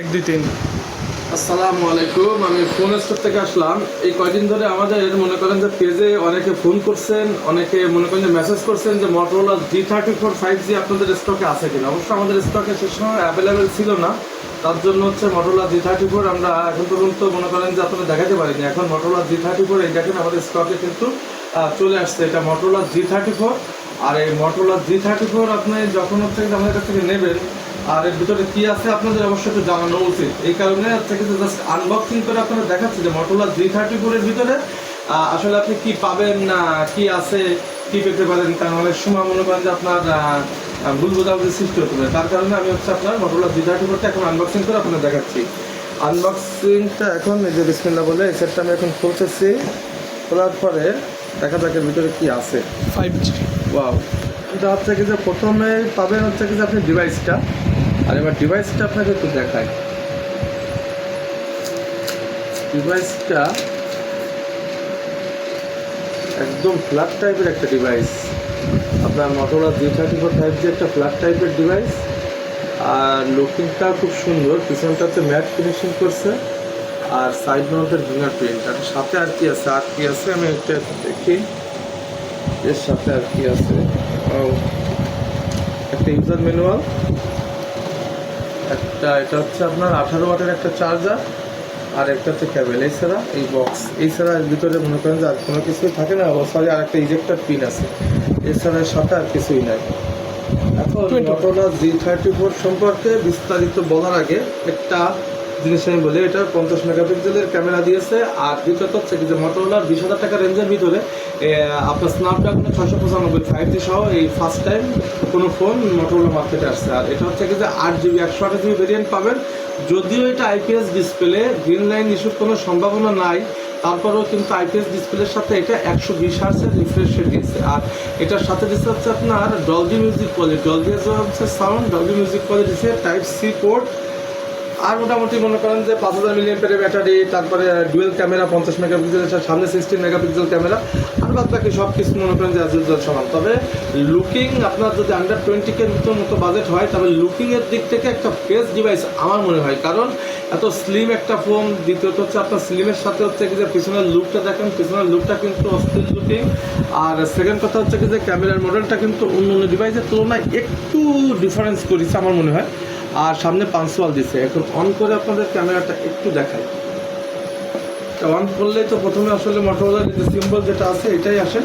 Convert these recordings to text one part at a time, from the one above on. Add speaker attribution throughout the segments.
Speaker 1: এক, দুই, তিন।
Speaker 2: আসসালামু আলাইকুম। আমি ফোন স্টোর থেকে আসলাম। এই কয়দিন ধরে আমাদের মনে করেন যে পেজে অনেকে ফোন করছেন, অনেকে মনে করেন যে মেসেজ করছেন যে Motorola G thirty four five G আপনাদের স্টকে আছে কিনা। অবশ্য আমাদের স্টকে সে সময় অ্যাভেলেবেল ছিল না। তার জন্য হচ্ছে মোটরোলা জি থার্টি ফোর আমরা এখন পর্যন্ত মনে করেন যে আপনাদের দেখাতে পারিনি। এখন মোটরোলা জি থার্টি ফোর এই দেখেন আমাদের স্টকে কিন্তু চলে আসছে। এটা মোটরোলা জি থার্টি ফোর আর এই মোটরোলা জি থার্টি ফোর আপনি যখন হচ্ছে আমাদের কাছ থেকে নেবেন আর এর ভিতরে কি আছে আপনাদের অবশ্যই একটু জানানো উচিত। এই কারণে হচ্ছে জাস্ট আনবক্সিং করে আপনারা দেখাচ্ছি যে মোটরোলা জি থার্টি ফোরের ভিতরে আসলে আপনি কি পাবেন না কি আছে কি পেতে পারেন কারণ অনেক সময় মনে করেন যে আপনার ভুল বোঝাবুঝি সৃষ্টি হতে পারে। তার কারণে আমি হচ্ছে আপনার মোটরোলা জি থার্টি ফোরটা এখন আনবক্সিং করে আপনাদের দেখাচ্ছি। আনবক্সিংটা এখন এই যে বিসমিল্লা বলে এই সেটটা আমি এখন খুলতেছি খোলার পরে দেখা যাক এর ভিতরে কি আছে।
Speaker 1: ফাইভ জি
Speaker 2: ওয়াও এটা হচ্ছে কি যে প্রথমে পাবেন হচ্ছে কি যে আপনি ডিভাইসটা আর এবার ডিভাইসটা আপনাকে একটু দেখাই। ডিভাইসটা একদম ফ্ল্যাট টাইপের একটা ডিভাইস আপনার Motorola G thirty four five G একটা ফ্ল্যাট টাইপের ডিভাইস আর লুকিংটা খুব সুন্দর। পিছনটা হচ্ছে ম্যাট ফিনিশিং করছে। আর সাইড মাউন্টের ফিঙ্গারপ্রিন্ট আর সাথে আর কি আছে? আর কি আছে? আমি একটা দেখি। এর সাথে আর কি আছে? একটা ইউজার ম্যানুয়াল একটা এটা হচ্ছে আপনার আঠারো ওয়াটের একটা চার্জার আর একটা হচ্ছে ক্যাবেল এছাড়া এই বক্স এছাড়া এর ভিতরে মনে করেন যে আর কোনো কিছুই থাকে না সরি আর একটা ইজেক্টার পিন আছে। এছাড়া সাথে আর কিছুই নাই। এখন
Speaker 1: 20
Speaker 2: জি থার্টি ফোর সম্পর্কে বিস্তারিত বলার আগে একটা জিনিস আমি বলি, এটা পঞ্চাশ মেগাপিক্সেলের ক্যামেরা দিয়েছে, আর দ্বিতীয়ত হচ্ছে কি যে মোটরোলার বিশ হাজার টাকা রেঞ্জের ভিতরে আপনার স্ন্যাপড্রাগনের ছয়শো পঁচানব্বই ফাইভ জি সহ এই ফার্স্ট টাইম কোনো ফোন মোটরোলা মার্কেটে আসছে। আর এটা হচ্ছে কি যে আট জিবি একশো আঠাশ জিবি ভেরিয়েন্ট পাবেন। যদিও এটা আইপিএস ডিসপ্লে গ্রিন লাইন ইস্যুর কোনো সম্ভাবনা নাই, তারপরেও কিন্তু আইপিএস ডিসপ্লের সাথে এটা একশো বিশ হার্সের রিফ্রেশ রেট দিয়েছে। আর এটার সাথে দিচ্ছে হচ্ছে আপনার ডলবি মিউজিক কোয়ালিটি ডলবি হচ্ছে sound Dolby music quality type C port আর মোটামুটি মনে করেন যে পাঁচ হাজার মিলিয়ন পেরে ব্যাটারি তারপরে ডুয়েল ক্যামেরা পঞ্চাশ মেগাপিক্সেলের সামনে সিক্সটিন মেগাপিক্সেল ক্যামেরা আর বাদ বাকি সব কিছু মনে করেন যে অ্যাজ সমান। তবে লুকিং আপনার যদি আন্ডার টোয়েন্টি কে মতো বাজেট হয়, তবে লুকিংয়ের দিক থেকে একটা ফেস ডিভাইস আমার মনে হয়। কারণ এত স্লিম একটা ফোন দ্বিতীয়ত হচ্ছে আপনার স্লিমের সাথে হচ্ছে কি যে পিছনের লুকটা দেখেন, পিছনের লুকটা কিন্তু অস্থির লুকিং আর সেকেন্ড কথা হচ্ছে কি যে ক্যামেরার মডেলটা কিন্তু অন্য অন্য ডিভাইসের তুলনায় একটু ডিফারেন্স করেছে আমার মনে হয়। আর সামনে পাঁচশোয়াল দিছে। এখন অন করে আপনাদের ক্যামেরাটা একটু দেখাই। অন করলেই তো প্রথমে আসলে মোটরোলার যে সিম্বল যেটা আছে, এটাই আসে।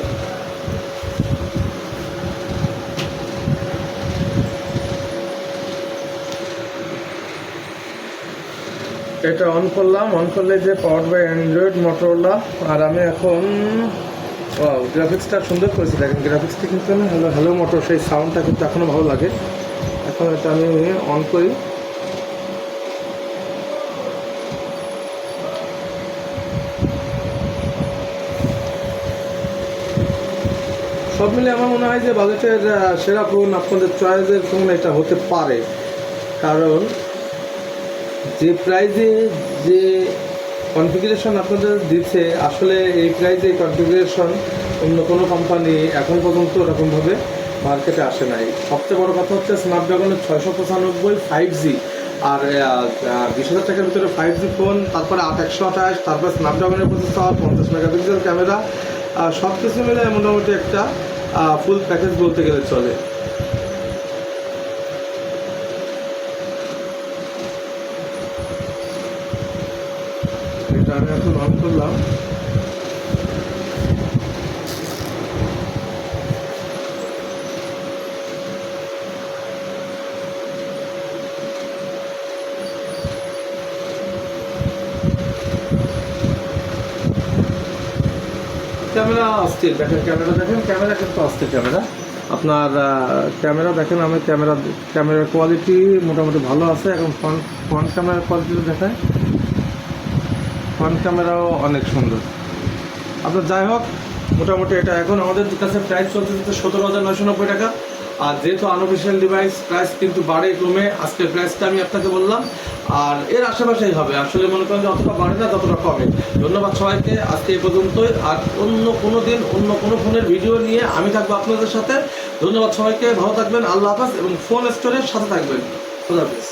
Speaker 2: এটা অন করলাম। অন করলে যে পাওয়ার বাই অ্যান্ড্রয়েড মোটরোলা আর আমি এখন গ্রাফিক্সটা সুন্দর করেছি। দেখেন গ্রাফিক্সটা কিন্তু আমি হ্যালো হ্যালো মোটর সেই সাউন্ডটা কিন্তু এখনও ভালো লাগে। এটা আমি অন করি। সব মিলে আমার মনে হয় যে বাজেটের সেরা ফোন আপনাদের চয়েসের ফোন এটা হতে পারে। কারণ যে প্রাইজে যে কনফিগারেশন আপনাদের দিচ্ছে, আসলে এই প্রাইজে কনফিগারেশন অন্য কোনো কোম্পানি এখন পর্যন্ত ওরকমভাবে মার্কেটে আসে নাই। সবচেয়ে বড় কথা হচ্ছে স্ন্যাপড্রাগনের ছয়শো পঁচানব্বই ফাইভ জি আর বিশ হাজার টাকার ভিতরে ফাইভ জি ফোন তারপরে আট একশো আঠাশ, তারপরে স্ন্যাপড্রাগনের প্রসেসর পঞ্চাশ মেগাপিক্সেল ক্যামেরা সব কিছু মিলে মোটামুটি একটা ফুল প্যাকেজ বলতে গেলে চলে। এটা আমি এখন অন করলাম। ক্যামেরা অস্থির, দেখেন ক্যামেরা দেখেন, ক্যামেরা কিন্তু অস্থির ক্যামেরা। আপনার ক্যামেরা দেখেন, আমি ক্যামেরা, ক্যামেরার কোয়ালিটি মোটামুটি ভালো আছে, এখন ফ্রন্ট ফ্রন্ট ক্যামেরার কোয়ালিটি দেখায় ফ্রন্ট ক্যামেরাও অনেক সুন্দর। আপনার যাই হোক, মোটামুটি এটা এখন আমাদের কাছে প্রাইস চলতে সতেরো হাজার নয়শো নব্বই টাকা। আর যেহেতু আনঅফিসিয়াল ডিভাইস প্রাইস কিন্তু বাড়ে কমে আজকের প্রাইসটা আমি আপনাকে বললাম। আর এর আশেপাশেই হবে। আসলে মনে করেন যতটা বাড়ে না ততটা কমে। ধন্যবাদ সবাইকে। আজকে এই পর্যন্তই। আর অন্য কোনো দিন, অন্য কোনো ফোনের ভিডিও নিয়ে আমি থাকব আপনাদের সাথে। ধন্যবাদ সবাইকে। ভালো থাকবেন। আল্লাহ হাফাজ এবং ফোন স্টোরের সাথে থাকবেন। খোদা হাফেজ।